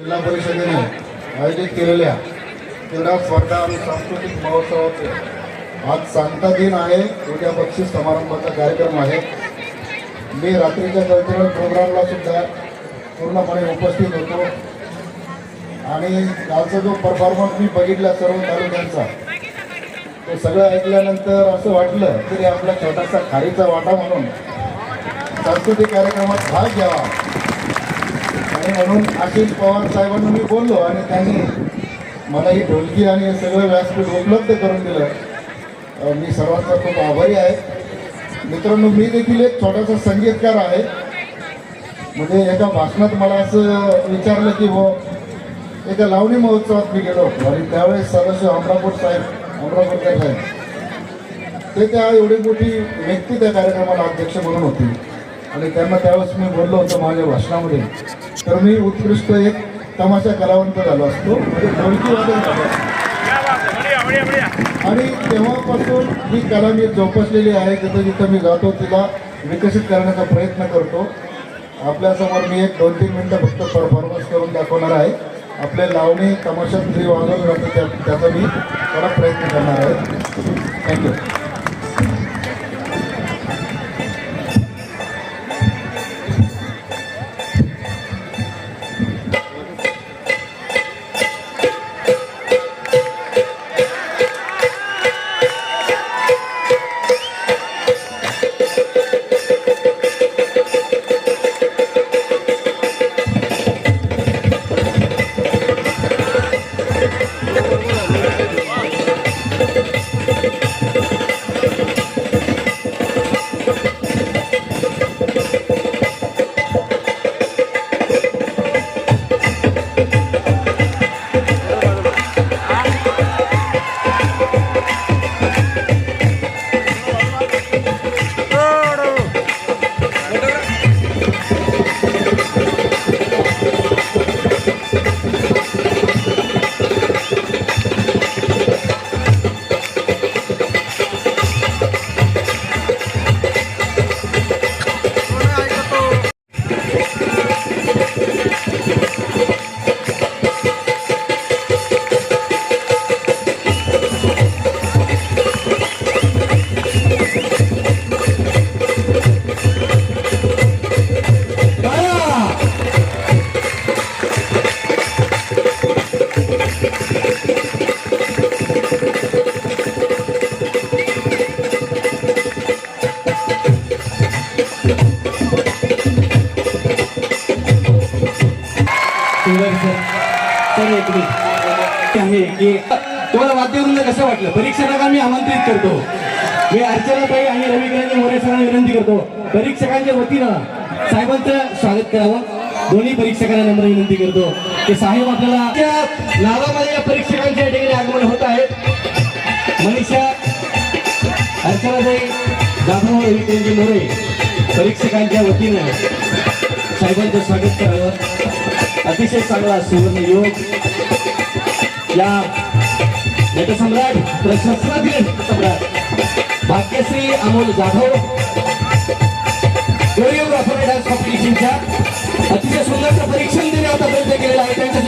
जिल्हा परिषदेने आयोजित केलेल्या क्रीडा स्पर्धा आणि सांस्कृतिक महोत्सवाचे आज सांगता दिन आहे. उद्या बक्षीस समारंभाचा कार्यक्रम आहे. मी रात्रीच्या कल्चरल प्रोग्रामला सुद्धा पूर्णपणे उपस्थित होतो. आणि कालचा जो परफॉर्मन्स मी बघितला सर्व तालुक्यांचा तो सगळं ऐकल्यानंतर असं वाटलं तरी आपला छोटासा खारीचा वाटा म्हणून सांस्कृतिक कार्यक्रमात भाग घ्यावा. आणि म्हणून आशिष पवार साहेबांना मी बोललो आणि त्यांनी मला ही ढोलकी आणि हे सगळं व्यासपीठ उपलब्ध करून दिलं. मी सर्वांचा खूप आभारी आहे. मित्रांनो मी देखील एक छोटासा संगीतकार आहे. म्हणजे एका भाषणात मला असं विचारलं की हो एका लावणी महोत्सवात मी गेलो आणि त्यावेळेस सदस्य अमरापूर साहेब अमरापूरकर साहेब ते त्या एवढी मोठी व्यक्ती त्या कार्यक्रमाला अध्यक्ष म्हणून होती. आणि त्यांना त्यावेळेस मी बोललो होतो माझ्या भाषणामध्ये. तर मी उत्कृष्ट एक तमाशा कलावंत झालो असतो. म्हणजे ढोलकी वादन झालो असतो. आणि तेव्हापासून ही कला मी जोपासलेली आहे जिथं जिथं मी जातो तिला विकसित करण्याचा प्रयत्न करतो. आपल्यासमोर मी एक दोन तीन मिनटं फक्त परफॉर्मन्स करून दाखवणार आहे. आपल्या लावणी तमाशात जे वाजवलं जातं त्या त्याचा मी थोडा प्रयत्न करणार आहे. थँक्यू आहे की तुम्हाला वाद्यवृंद कसं वाटलं? परीक्षकांना मी आमंत्रित करतो. मी अर्चनाताई आणि रविकिरण मोरे सरांना विनंती करतो. परीक्षकांच्या वतीनं साहेबांचं स्वागत करावं. दोन्ही परीक्षकांना नम्र विनंती करतो. की साहेब आपल्याला नावामध्ये या परीक्षकांच्या ठिकाणी आगमन होत आहे. मनीषा अर्चनाताई जाधव रविकिरण मोरे परीक्षकांच्या वतीनं साहेबांचं स्वागत करावं. अतिशय चांगला सुवर्ण योग या नटसम्राट प्रशस्त्रातील सम्राट. भाग्यश्री अमोल जाधव. कोरिओग्राफर डान्स कॉम्पिटिशनच्या अतिशय सुंदरचं परीक्षण त्यांनी आतापर्यंत केलेलं आहे. त्यांच्या